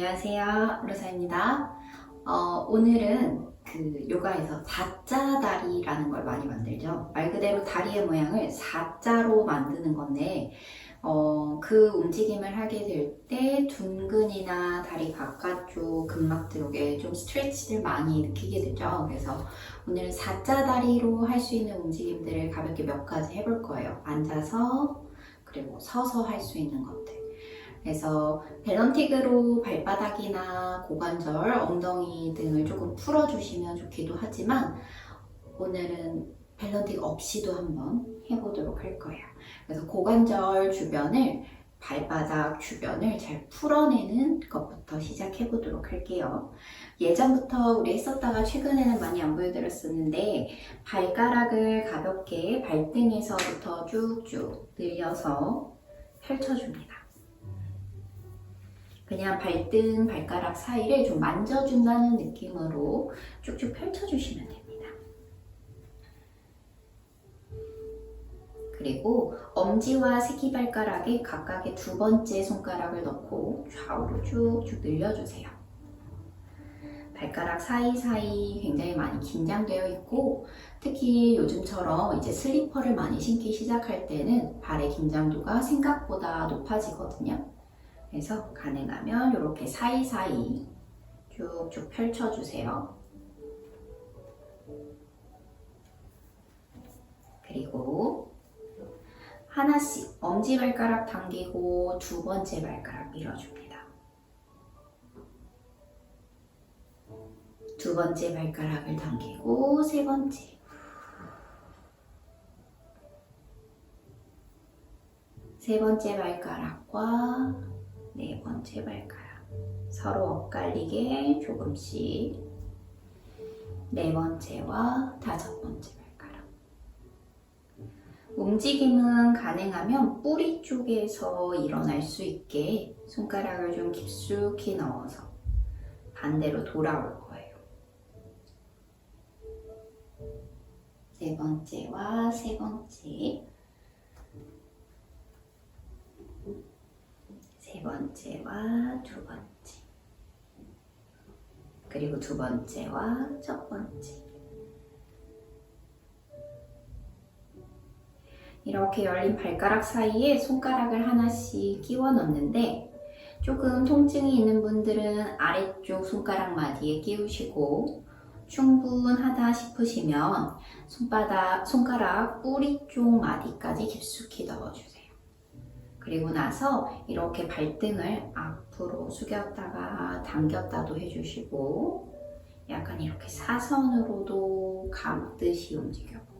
안녕하세요. 로사입니다. 어, 오늘은 그 요가에서 사자 다리라는 걸 많이 만들죠. 말 그대로 다리의 모양을 사자로 만드는 건데, 어, 그 움직임을 하게 될 때 둔근이나 다리 바깥쪽 근막 쪽에 좀 스트레치를 많이 느끼게 되죠. 그래서 오늘은 사자 다리로 할 수 있는 움직임들을 가볍게 몇 가지 해볼 거예요. 앉아서, 그리고 서서 할 수 있는 것들. 그래서 벨런틱으로 발바닥이나 고관절, 엉덩이 등을 조금 풀어주시면 좋기도 하지만 오늘은 벨런틱 없이도 한번 해보도록 할 거예요. 그래서 고관절 주변을 발바닥 주변을 잘 풀어내는 것부터 시작해 보도록 할게요. 예전부터 우리 했었다가 최근에는 많이 안 보여드렸었는데 발가락을 가볍게 발등에서부터 쭉쭉 늘려서 펼쳐줍니다. 그냥 발등, 발가락 사이를 좀 만져준다는 느낌으로 쭉쭉 펼쳐주시면 됩니다. 그리고 엄지와 새끼발가락에 각각의 두 번째 손가락을 넣고 좌우로 쭉쭉 늘려주세요. 발가락 사이사이 굉장히 많이 긴장되어 있고 특히 요즘처럼 이제 슬리퍼를 많이 신기 시작할 때는 발의 긴장도가 생각보다 높아지거든요. 그래서 가능하면 이렇게 사이사이 쭉쭉 펼쳐주세요. 그리고 하나씩 엄지발가락 당기고 두 번째 발가락 밀어줍니다. 두 번째 발가락을 당기고 세 번째 세 번째 발가락과 네 번째 발가락 서로 엇갈리게 조금씩. 네 번째와 다섯 번째 발가락. 움직임은 가능하면 뿌리 쪽에서 일어날 수 있게 손가락을 좀 깊숙이 넣어서 반대로 돌아올 거예요. 네 번째와 세 번째 세 번째와 두 번째 그리고 두 번째와 첫 번째 이렇게 열린 발가락 사이에 손가락을 하나씩 끼워 넣는데 조금 통증이 있는 분들은 아래쪽 손가락 마디에 끼우시고 충분하다 싶으시면 손바닥, 손가락 뿌리 쪽 마디까지 깊숙이 넣어주세요. 그리고 나서 이렇게 발등을 앞으로 숙였다가 당겼다도 해주시고 약간 이렇게 사선으로도 감듯이 움직여보고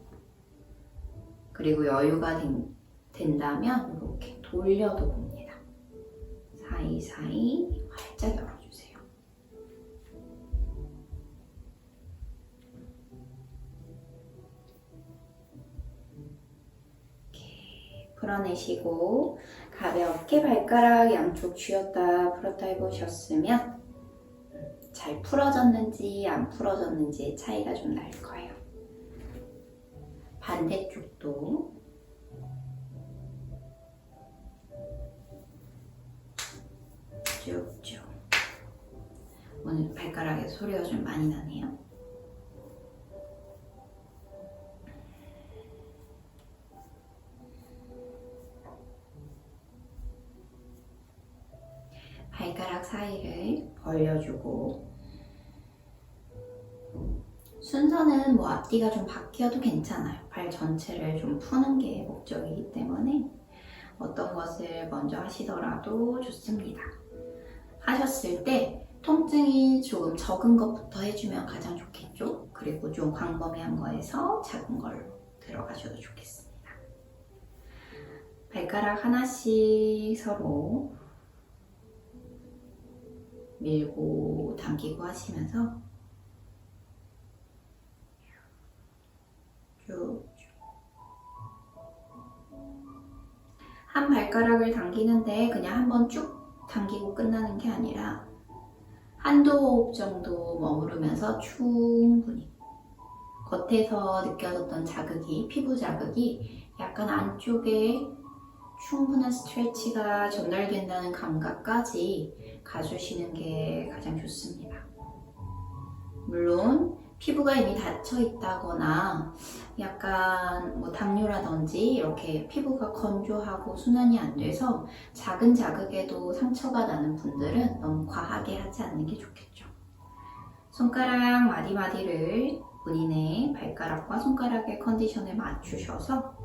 그리고 여유가 된, 된다면 이렇게 돌려도 봅니다. 사이사이 활짝 열어 풀어내시고 가볍게 발가락 양쪽 쥐었다 풀었다 해보셨으면 잘 풀어졌는지 안 풀어졌는지의 차이가 좀 날 거예요. 반대쪽도 쭉쭉 오늘 발가락에 소리가 좀 많이 나네요. 발가락 사이를 벌려주고 순서는 뭐 앞뒤가 좀 바뀌어도 괜찮아요. 발 전체를 좀 푸는 게 목적이기 때문에 어떤 것을 먼저 하시더라도 좋습니다. 하셨을 때 통증이 조금 적은 것부터 해주면 가장 좋겠죠. 그리고 좀 광범위한 거에서 작은 걸로 들어가셔도 좋겠습니다. 발가락 하나씩 서로 밀고 당기고 하시면서 쭉쭉 한 발가락을 당기는데 그냥 한번 쭉 당기고 끝나는 게 아니라 한두 호흡 정도 머무르면서 충분히 겉에서 느껴졌던 자극이 피부 자극이 약간 안쪽에 충분한 스트레치가 전달된다는 감각까지 가주시는 게 가장 좋습니다. 물론 피부가 이미 닫혀 있다거나 약간 뭐 당뇨라든지 이렇게 피부가 건조하고 순환이 안 돼서 작은 자극에도 상처가 나는 분들은 너무 과하게 하지 않는 게 좋겠죠. 손가락 마디마디를 본인의 발가락과 손가락의 컨디션에 맞추셔서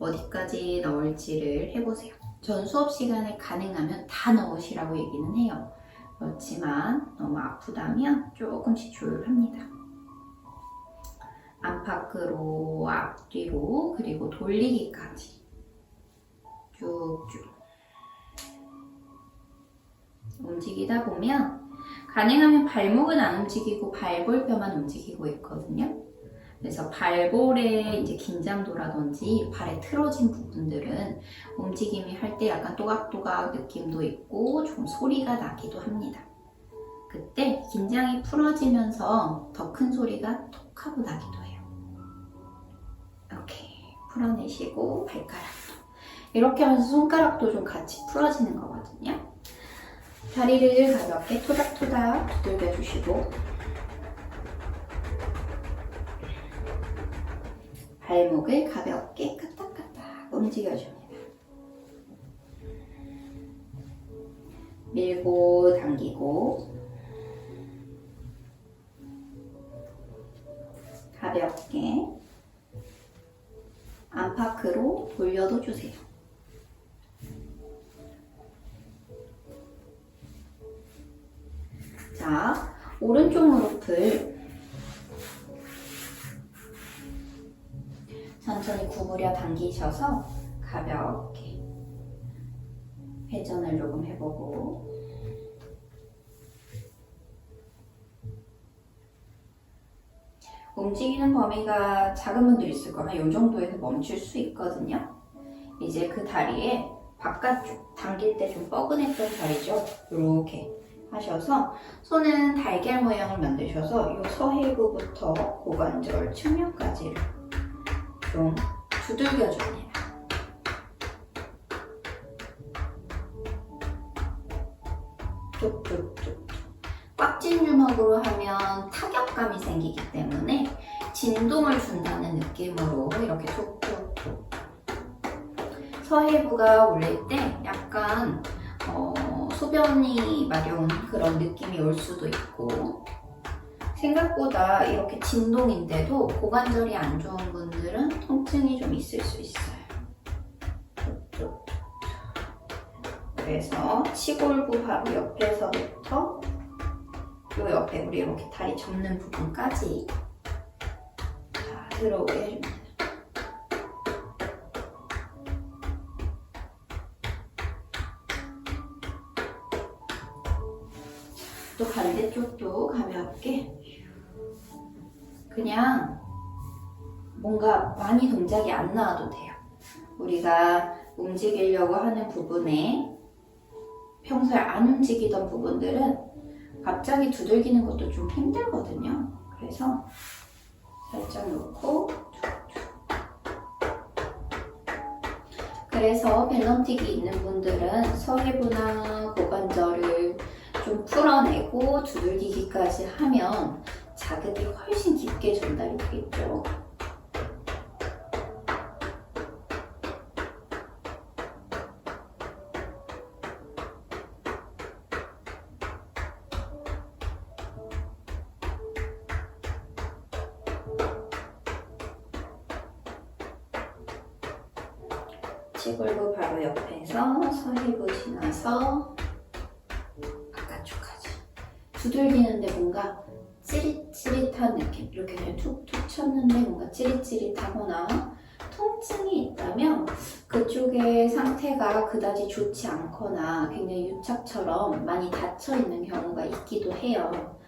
어디까지 넣을지를 해보세요. 전 수업 시간에 가능하면 다 넣으시라고 얘기는 해요. 그렇지만 너무 아프다면 조금씩 조율합니다. 안팎으로, 앞뒤로, 그리고 돌리기까지 쭉쭉 움직이다 보면 가능하면 발목은 안 움직이고 발볼뼈만 움직이고 있거든요. 그래서 발볼의 이제 긴장도라든지 발에 틀어진 부분들은 움직임이 할 때 약간 또각또각 느낌도 있고 좀 소리가 나기도 합니다. 그때 긴장이 풀어지면서 더 큰 소리가 톡 하고 나기도 해요. 이렇게 풀어내시고 발가락도 이렇게 하면서 손가락도 좀 같이 풀어지는 거거든요. 다리를 가볍게 토닥토닥 두들겨 주시고 발목을 가볍게 까딱까딱 움직여줍니다. 밀고 당기고 가볍게 안팎으로 돌려도 주세요. 자, 오른쪽 무릎을 천천히 구부려 당기셔서 가볍게 회전을 조금 해보고 움직이는 범위가 작은 분도 있을 거면 이 정도에서 멈출 수 있거든요. 이제 그 다리에 바깥쪽 당길 때 좀 뻐근했던 자리죠. 이렇게 하셔서 손은 달걀 모양을 만드셔서 이 서해부부터 고관절 측면까지를 좀 두들겨줍니다. 툭툭툭. 꽉찐 주먹으로 하면 타격감이 생기기 때문에 진동을 준다는 느낌으로 이렇게 툭툭툭. 서해부가 올릴 때 약간 어, 소변이 마려운 그런 느낌이 올 수도 있고 생각보다 이렇게 진동인데도 고관절이 안 좋은 분들은 통증이 좀 있을 수 있어요. 그래서 치골부 바로 옆에서부터 요 옆에 우리 이렇게 다리 접는 부분까지 다 들어오게 해줍니다. 또 반대쪽도 가볍게 그냥 뭔가 많이 동작이 안 나와도 돼요. 우리가 움직이려고 하는 부분에 평소에 안 움직이던 부분들은 갑자기 두들기는 것도 좀 힘들거든요. 그래서 살짝 놓고 그래서 벨런틱이 있는 분들은 서해부나 고관절을 좀 풀어내고 두들기기까지 하면 자극이 훨씬 깊게 전달이 되겠죠. 치골부 바로 옆에서 서해부 지나서 바깥쪽까지 두들기는데 뭔가 찌릿찌릿한 느낌 이렇게 그냥 툭툭 쳤는데 뭔가 찌릿찌릿하거나 통증이 있다면 그쪽의 상태가 그다지 좋지 않거나 굉장히 유착처럼 많이 닫혀 있는 경우가 있기도 해요.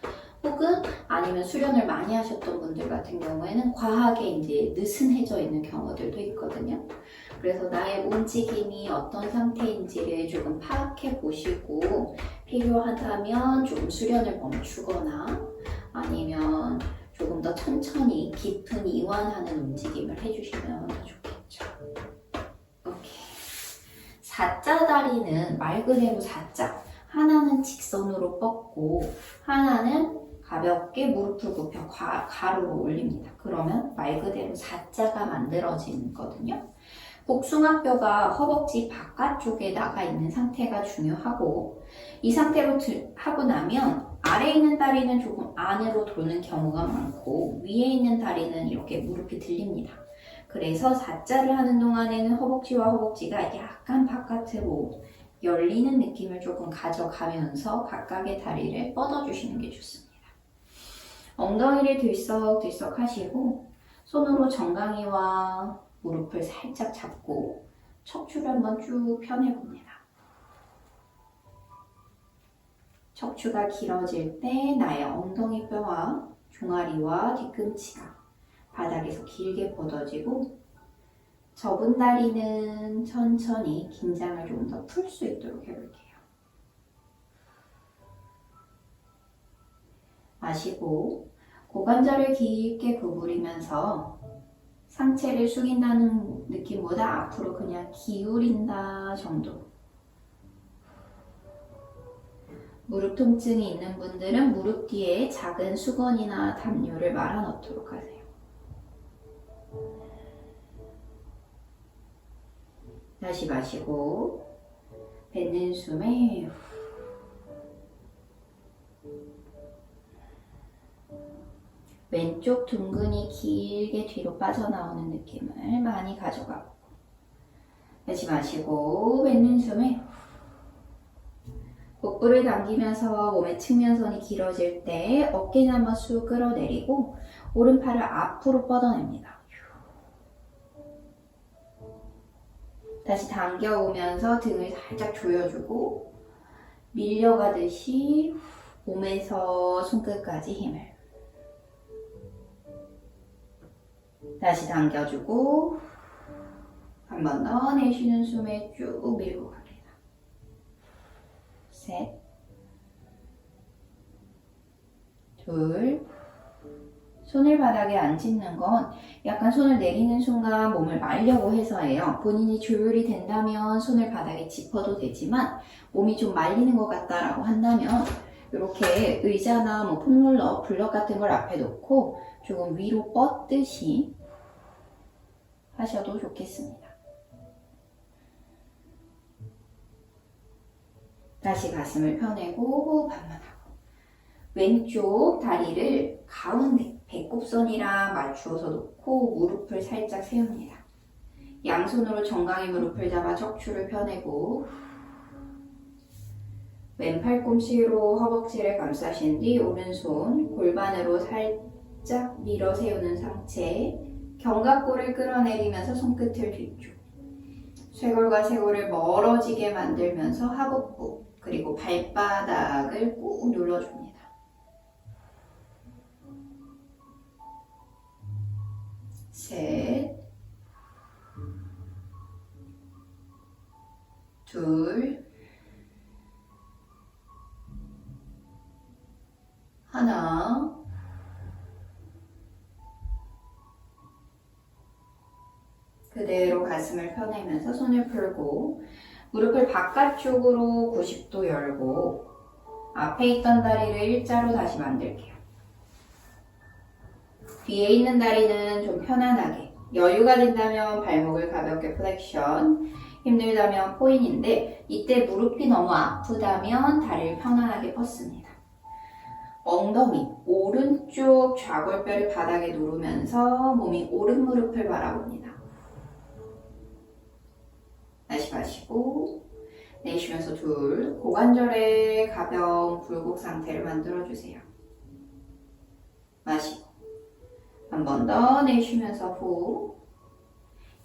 혹은 아니면 수련을 많이 하셨던 분들 같은 경우에는 과하게 이제 느슨해져 있는 경우들도 있거든요. 그래서 나의 움직임이 어떤 상태인지를 조금 파악해 보시고 필요하다면 조금 수련을 멈추거나 아니면 조금 더 천천히 깊은 이완하는 움직임을 해주시면 더 좋겠죠. 오케이. 사자 다리는 말 그대로 사자. 하나는 직선으로 뻗고 하나는 가볍게 무릎을 굽혀 가, 가로로 올립니다. 그러면 말 그대로 사자가 만들어지거든요. 복숭아뼈가 허벅지 바깥쪽에 나가 있는 상태가 중요하고 이 상태로 들- 하고 나면 아래에 있는 다리는 조금 안으로 도는 경우가 많고 위에 있는 다리는 이렇게 무릎이 들립니다. 그래서 사자를 하는 동안에는 허벅지와 허벅지가 약간 바깥으로 열리는 느낌을 조금 가져가면서 각각의 다리를 뻗어주시는 게 좋습니다. 엉덩이를 들썩들썩 하시고 손으로 정강이와 무릎을 살짝 잡고 척추를 한번 쭉 펴내봅니다. 척추가 길어질 때 나의 엉덩이 뼈와 종아리와 뒤꿈치가 바닥에서 길게 뻗어지고 접은 다리는 천천히 긴장을 좀 더 풀 수 있도록 해볼게요. 마시고 고관절을 깊게 구부리면서 상체를 숙인다는 느낌보다 앞으로 그냥 기울인다 정도. 무릎 통증이 있는 분들은 무릎 뒤에 작은 수건이나 담요를 말아 넣도록 하세요. 다시 마시고 뱉는 숨에 후. 왼쪽 둥근이 길게 뒤로 빠져나오는 느낌을 많이 가져가고 다시 마시고 뱉는 숨에 후. 복부를 당기면서 몸의 측면선이 길어질 때 어깨는 한번 쑥 끌어내리고 오른팔을 앞으로 뻗어냅니다. 다시 당겨오면서 등을 살짝 조여주고 밀려가듯이 몸에서 손끝까지 힘을 다시 당겨주고 한 번 더 내쉬는 숨에 쭉 밀고 갑니다. 셋, 둘, 손을 바닥에 안 짚는 건 약간 손을 내리는 순간 몸을 말려고 해서예요. 본인이 조율이 된다면 손을 바닥에 짚어도 되지만 몸이 좀 말리는 것 같다라고 한다면 이렇게 의자나 뭐 폼롤러, 블럭 같은 걸 앞에 놓고 조금 위로 뻗듯이 하셔도 좋겠습니다. 다시 가슴을 펴내고 호흡 한번 하고 왼쪽 다리를 가운데 배꼽선이랑 맞추어서 놓고 무릎을 살짝 세웁니다. 양손으로 정강이 무릎을 잡아 척추를 펴내고 왼팔 꿈치로 허벅지를 감싸신 뒤 오른손 골반으로 살짝 밀어 세우는 상체 견갑골을 끌어내리면서 손끝을 뒤쪽 쇄골과 쇄골을 멀어지게 만들면서 하복부 그리고 발바닥을 꾹 눌러줍니다. 셋, 둘, 가슴을 펴내면서 손을 풀고 무릎을 바깥쪽으로 90도 열고 앞에 있던 다리를 일자로 다시 만들게요. 뒤에 있는 다리는 좀 편안하게 여유가 된다면 발목을 가볍게 플렉션 힘들다면 포인인데 이때 무릎이 너무 아프다면 다리를 편안하게 뻗습니다. 엉덩이 오른쪽 좌골뼈를 바닥에 누르면서 몸이 오른 무릎을 바라봅니다. 다시 마시고 내쉬면서 둘 고관절에 가벼운 굴곡 상태를 만들어 주세요. 마시고 한 번 더 내쉬면서 후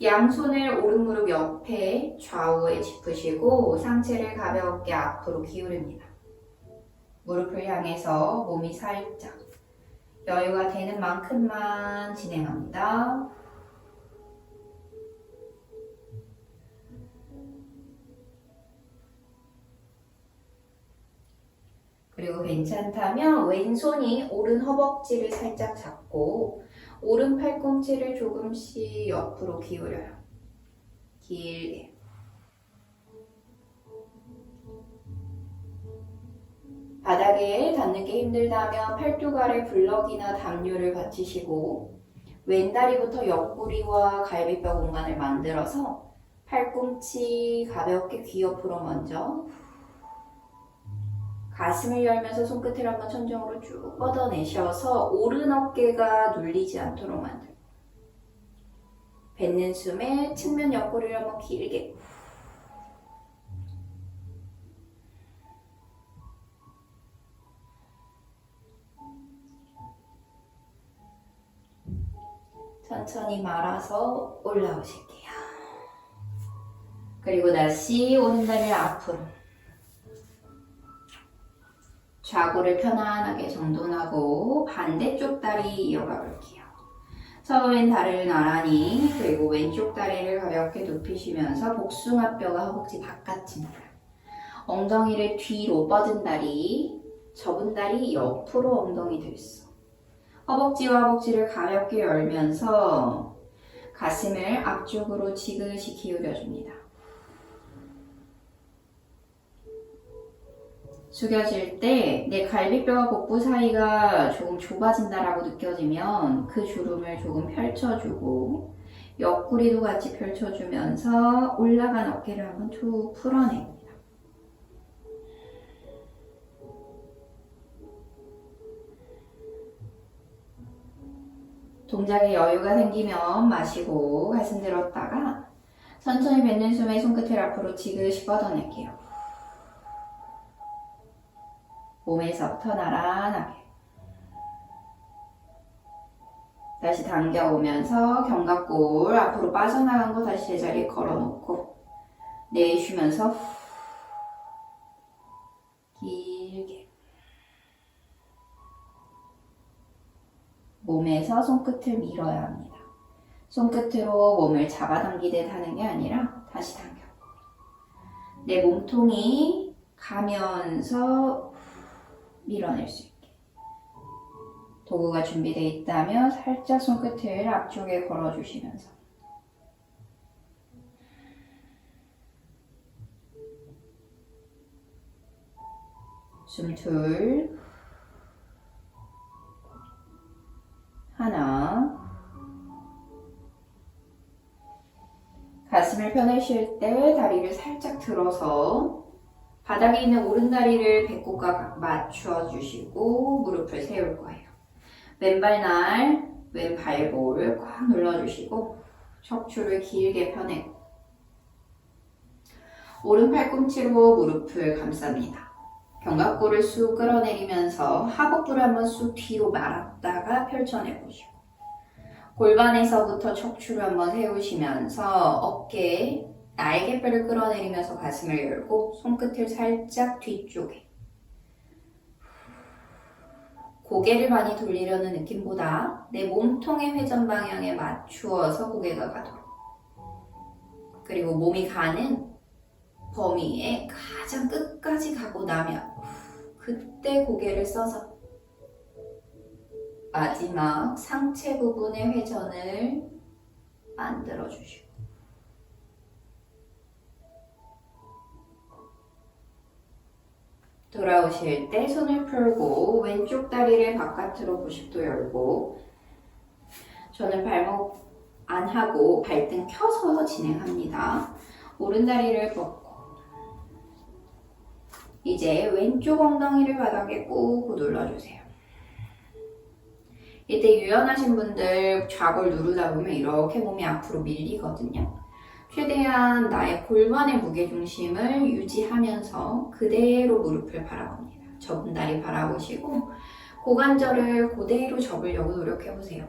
양손을 오른 무릎 옆에 좌우에 짚으시고 상체를 가볍게 앞으로 기울입니다. 무릎을 향해서 몸이 살짝 여유가 되는 만큼만 진행합니다. 그리고 괜찮다면 왼손이 오른 허벅지를 살짝 잡고 오른 팔꿈치를 조금씩 옆으로 기울여요. 길게. 바닥에 닿는 게 힘들다면 팔뚝아래 블럭이나 담요를 받치시고 왼다리부터 옆구리와 갈비뼈 공간을 만들어서 팔꿈치 가볍게 귀 옆으로 먼저 가슴을 열면서 손끝을 한번 천정으로 쭉 뻗어내셔서 오른 어깨가 눌리지 않도록 만들고 뱉는 숨에 측면 옆구리를 한번 길게 천천히 말아서 올라오실게요. 그리고 다시 오른 다리를 앞으로 좌골을 편안하게 정돈하고 반대쪽 다리 이어가 볼게요. 처음엔 다리를 나란히 그리고 왼쪽 다리를 가볍게 눕히시면서 복숭아뼈가 허벅지 바깥입니다. 엉덩이를 뒤로 뻗은 다리, 접은 다리 옆으로 엉덩이 들써. 허벅지와 허벅지를 가볍게 열면서 가슴을 앞쪽으로 지그시 기울여줍니다. 숙여질 때 내 갈비뼈와 복부 사이가 조금 좁아진다라고 느껴지면 그 주름을 조금 펼쳐주고 옆구리도 같이 펼쳐주면서 올라간 어깨를 한번 툭 풀어냅니다. 동작에 여유가 생기면 마시고 가슴 들었다가 천천히 뱉는 숨에 손끝을 앞으로 지그시 뻗어낼게요. 몸에서부터 나란하게 다시 당겨오면서 견갑골 앞으로 빠져나간 거 다시 제자리에 걸어놓고 내쉬면서 후. 길게 몸에서 손끝을 밀어야 합니다. 손끝으로 몸을 잡아당기듯 하는 게 아니라 다시 당겨. 내 몸통이 가면서 밀어낼 수 있게. 도구가 준비되어 있다면 살짝 손끝을 앞쪽에 걸어주시면서. 숨 둘, 하나, 가슴을 펴내실 때 다리를 살짝 들어서 바닥에 있는 오른다리를 배꼽과 맞춰 주시고 무릎을 세울 거예요. 왼발 날, 왼 발볼 꽉 눌러주시고 척추를 길게 펴내고 오른 팔꿈치로 무릎을 감쌉니다. 견갑골을 쑥 끌어내리면서 하복부를 한번 쑥 뒤로 말았다가 펼쳐내보시고 골반에서부터 척추를 한번 세우시면서 어깨 날개뼈를 끌어내리면서 가슴을 열고 손끝을 살짝 뒤쪽에. 고개를 많이 돌리려는 느낌보다 내 몸통의 회전 방향에 맞추어서 고개가 가도록 그리고 몸이 가는 범위에 가장 끝까지 가고 나면 그때 고개를 써서 마지막 상체 부분의 회전을 만들어 주시고 돌아오실 때 손을 풀고 왼쪽 다리를 바깥으로 90도 열고 저는 발목 안 하고 발등 켜서 진행합니다. 오른 다리를 뻗고 이제 왼쪽 엉덩이를 바닥에 꾹 눌러주세요. 이때 유연하신 분들 좌골 누르다 보면 이렇게 몸이 앞으로 밀리거든요. 최대한 나의 골반의 무게중심을 유지하면서 그대로 무릎을 바라봅니다. 접은 다리 바라보시고 고관절을 그대로 접으려고 노력해보세요.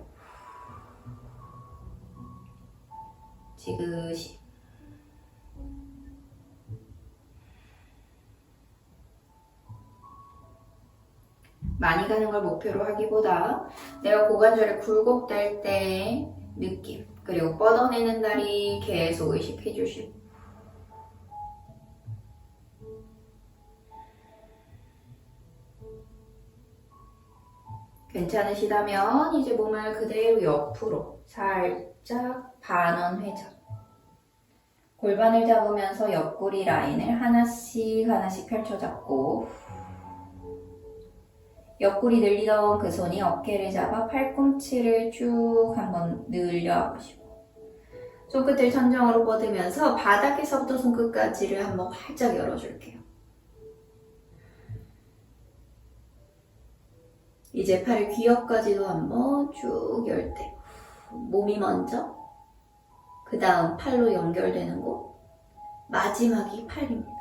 지그시 많이 가는 걸 목표로 하기보다 내가 고관절이 굴곡될 때의 느낌. 그리고 뻗어내는 다리 계속 의식해 주시고 괜찮으시다면 이제 몸을 그대로 옆으로 살짝 반원 회전. 골반을 잡으면서 옆구리 라인을 하나씩 하나씩 펼쳐 잡고 옆구리 늘리던 그 손이 어깨를 잡아 팔꿈치를 쭉 한번 늘려보시고 손끝을 천정으로 뻗으면서 바닥에서부터 손끝까지를 한번 활짝 열어줄게요. 이제 팔을 귀엽까지도 한번 쭉 열 때 몸이 먼저 그 다음 팔로 연결되는 곳 마지막이 팔입니다.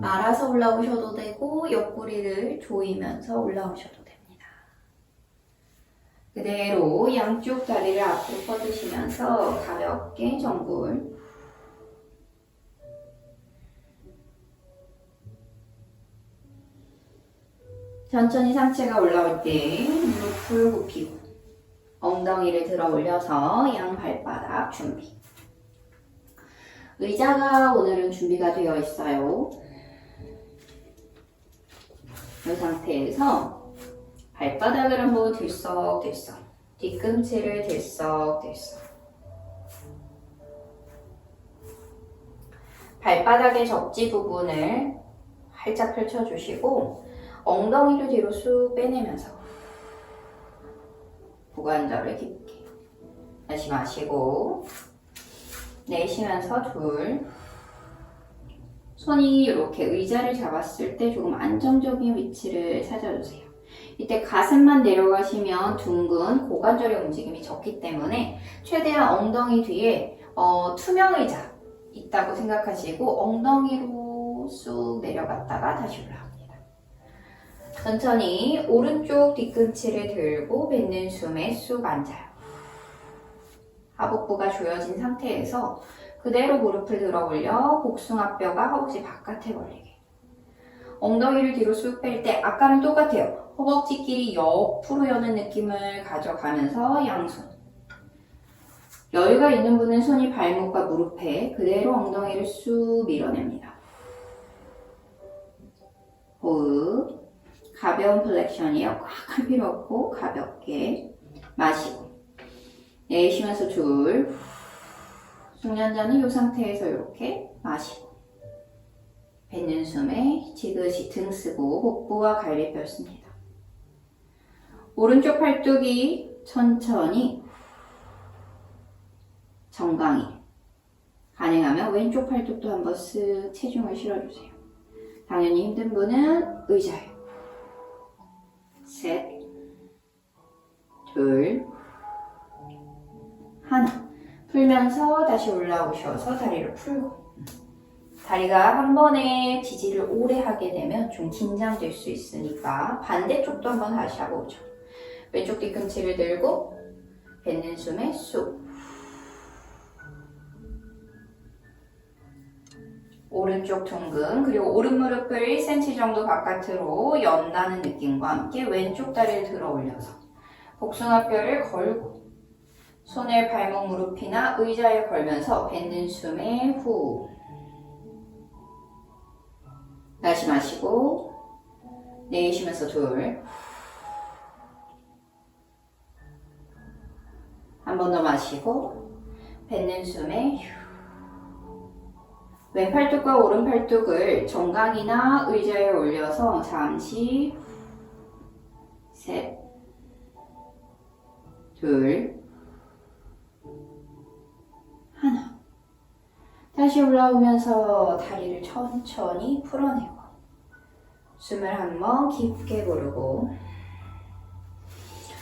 말아서 올라오셔도 되고 옆구리를 조이면서 올라오셔도 됩니다. 그대로 양쪽 다리를 앞으로 뻗으시면서 가볍게 정굴 천천히 상체가 올라올 때 무릎을 굽히고 엉덩이를 들어 올려서 양 발바닥 준비. 의자가 오늘은 준비가 되어 있어요. 이 상태에서 발바닥을 한번 들썩들썩, 뒤꿈치를 들썩들썩. 발바닥의 접지 부분을 활짝 펼쳐주시고 엉덩이를 뒤로 쑥 빼내면서 고관절을 깊게 다시 마시고 내쉬면서 둘 손이 이렇게 의자를 잡았을 때 조금 안정적인 위치를 찾아주세요. 이때 가슴만 내려가시면 둥근 고관절의 움직임이 적기 때문에 최대한 엉덩이 뒤에 어, 투명 의자 있다고 생각하시고 엉덩이로 쑥 내려갔다가 다시 올라옵니다. 천천히 오른쪽 뒤꿈치를 들고 뱉는 숨에 쑥 앉아요. 하복부가 조여진 상태에서 그대로 무릎을 들어 올려 복숭아뼈가 허벅지 바깥에 걸리게. 엉덩이를 뒤로 쑥 뺄 때 아까랑 똑같아요. 허벅지끼리 옆으로 여는 느낌을 가져가면서 양손. 여유가 있는 분은 손이 발목과 무릎에 그대로 엉덩이를 쑥 밀어냅니다. 호흡. 가벼운 플렉션이에요. 꽉 할 필요 없고 가볍게 마시고 내쉬면서 줄 숙련자는 이 상태에서 이렇게 마시고 뱉는 숨에 지그시 등 쓰고 복부와 갈비뼈 씁니다. 오른쪽 팔뚝이 천천히 정강이 가능하면 왼쪽 팔뚝도 한번 쓱 체중을 실어주세요. 당연히 힘든 분은 의자에 셋, 둘, 하나. 풀면서 다시 올라오셔서 다리를 풀고. 다리가 한 번에 지지를 오래 하게 되면 좀 긴장될 수 있으니까 반대쪽도 한번 다시 하고 오죠. 왼쪽 뒤꿈치를 들고 뱉는 숨에 쑥. 오른쪽 둥근 그리고 오른 무릎을 1cm 정도 바깥으로 연다는 느낌과 함께 왼쪽 다리를 들어 올려서 복숭아뼈를 걸고 손을 발목 무릎이나 의자에 걸면서 뱉는 숨에 후. 다시 마시고 내쉬면서 둘. 한 번 더 마시고 뱉는 숨에 휴. 왼팔뚝과 오른팔뚝을 정강이나 의자에 올려서 잠시 셋, 둘, 다시 올라오면서 다리를 천천히 풀어내고 숨을 한 번 깊게 고르고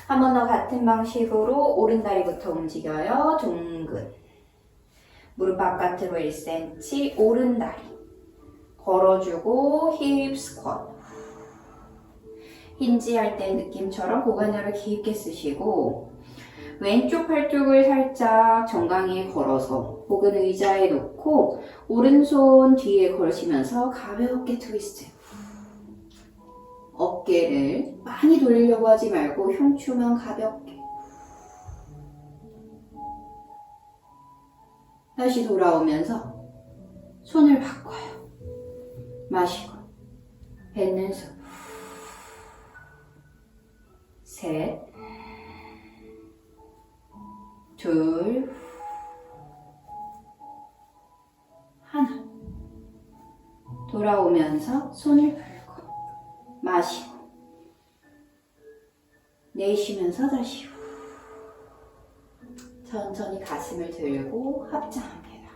한 번 더 같은 방식으로 오른 다리부터 움직여요. 둥근 무릎 바깥으로 1cm, 오른 다리. 걸어주고 힙 스쿼트. 힌지 할 때 느낌처럼 고관절을 깊게 쓰시고 왼쪽 팔뚝을 살짝 정강이에 걸어서 혹은 의자에 놓고 오른손 뒤에 걸으시면서 가볍게 트위스트. 어깨를 많이 돌리려고 하지 말고 흉추만 가볍게. 다시 돌아오면서 손을 바꿔요. 마시고 뱉는 숨. 셋, 둘, 하나. 돌아오면서 손을 풀고 마시고 내쉬면서 다시 후. 천천히 가슴을 들고 합장합니다.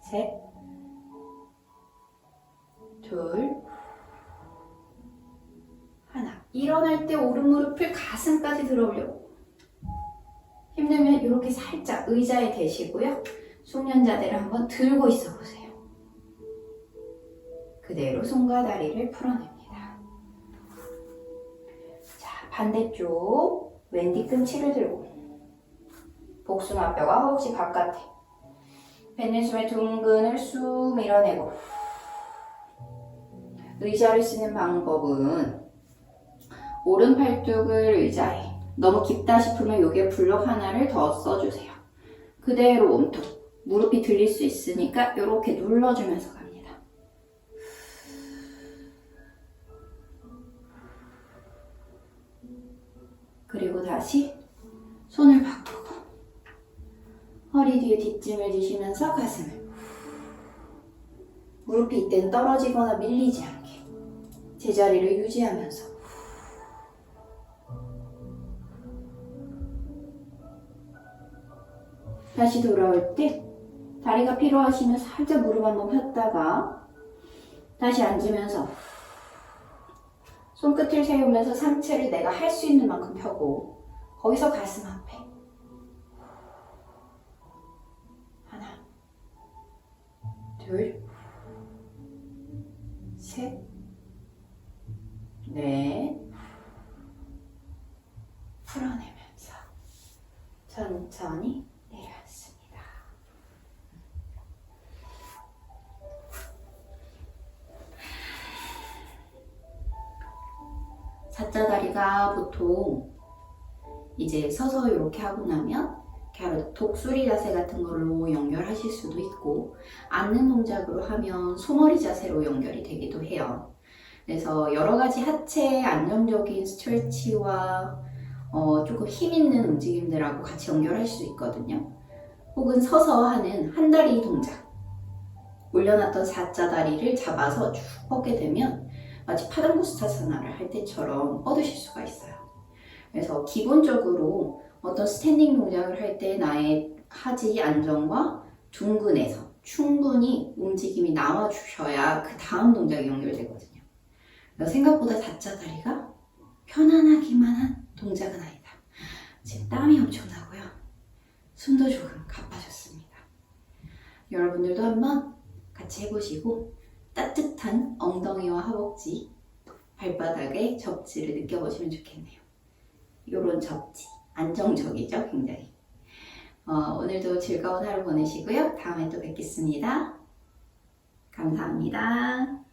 셋, 둘, 일어날 때 오른 무릎을 가슴까지 들어 올려고. 힘들면 이렇게 살짝 의자에 대시고요. 숙련자대를 한번 들고 있어 보세요. 그대로 손과 다리를 풀어냅니다. 자, 반대쪽 왼 뒤꿈치를 들고 복숭아뼈가 허벅지 바깥에 뱉는 숨에 둥근을 쑥 밀어내고 의자를 쓰는 방법은 오른 팔뚝을 의자에 너무 깊다 싶으면 여기에 블록 하나를 더 써주세요. 그대로 몸통 무릎이 들릴 수 있으니까 이렇게 눌러주면서 갑니다. 그리고 다시 손을 바꾸고 허리 뒤에 뒷짐을 지시면서 가슴을 무릎이 이때는 떨어지거나 밀리지 않게 제자리를 유지하면서 다시 돌아올 때 다리가 필요하시면 살짝 무릎 한번 폈다가 다시 앉으면서 손끝을 세우면서 상체를 내가 할 수 있는 만큼 펴고 거기서 가슴 앞에 하나 둘셋 사자다리가 보통 이제 서서 이렇게 하고 나면 독수리 자세 같은 걸로 연결하실 수도 있고 앉는 동작으로 하면 소머리 자세로 연결이 되기도 해요. 그래서 여러 가지 하체 안정적인 스트레치와 어, 조금 힘 있는 움직임들하고 같이 연결할 수 있거든요. 혹은 서서 하는 한 다리 동작. 올려놨던 사자 다리를 잡아서 쭉 뻗게 되면 마치 파단구스타사나를 할 때처럼 뻗으실 수가 있어요. 그래서 기본적으로 어떤 스탠딩 동작을 할 때 나의 하지 안정과 둥근에서 충분히 움직임이 나와 주셔야 그 다음 동작이 연결되거든요. 생각보다 사자 다리가 편안하기만 한 동작은 아니다. 지금 땀이 엄청 나고요. 숨도 조금 가빠졌습니다. 여러분들도 한번 같이 해보시고 따뜻한 엉덩이와 허벅지, 발바닥의 접지를 느껴보시면 좋겠네요. 이런 접지, 안정적이죠, 굉장히. 어, 오늘도 즐거운 하루 보내시고요. 다음에 또 뵙겠습니다. 감사합니다.